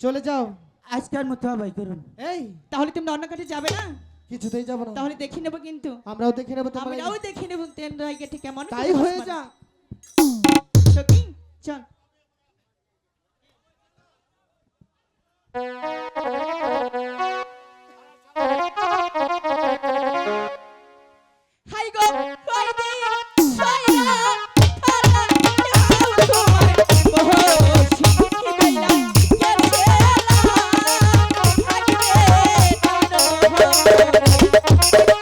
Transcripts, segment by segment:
চলে যাও। আজকের মতো আবাই করুন এই। তাহলে তুমি অন্য কাছে যাবে না? কিছুতেই যাব না। তাহলে দেখে নেব কিন্তু। আমরাও দেখে নেব আমরাও দেখে নেব তেন রায়কে ঠিক কেমন তাই হয়ে যা চল।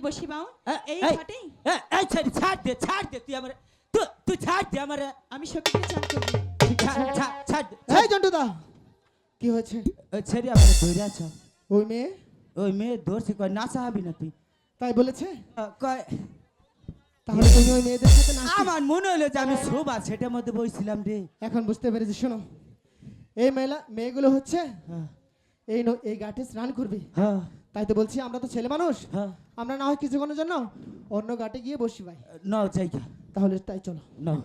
থাকবে না ওই দিক ছাড় ছাড় দে ছাড় দে তুই আমার তুই তুই ছাড় দে আমার। আমি সখীকে চান করব। ছাড় ছাড় এই জন্টুদা কি হয়েছে? ছেড়ে আমার ধরে আছ। ওই মেয়ে? ওই মেয়ে ধরছি কয় নাচা হবি না তুই? তাই বলেছে? কয় তাহলে তুমি ওই মেয়েদের সাথে নাচ আমার মনে হলো যে আমি শোভা সেটার মধ্যে বসছিলাম রে। এখন বুঝতে পেরেছি শোনো। এই মেলা মেয়েগুলো হচ্ছে হ্যাঁ। এই ন- এই ঘাটে স্নান করবে। হ্যাঁ। তাই তো বলছি আমরা তো ছেলে মানুষ। হ্যাঁ। আমরা না হয় কিছুক্ষণের জন্য অন্য ঘাটে গিয়ে বসি ভাই। না যাই তাহলে তাই চলো। নাও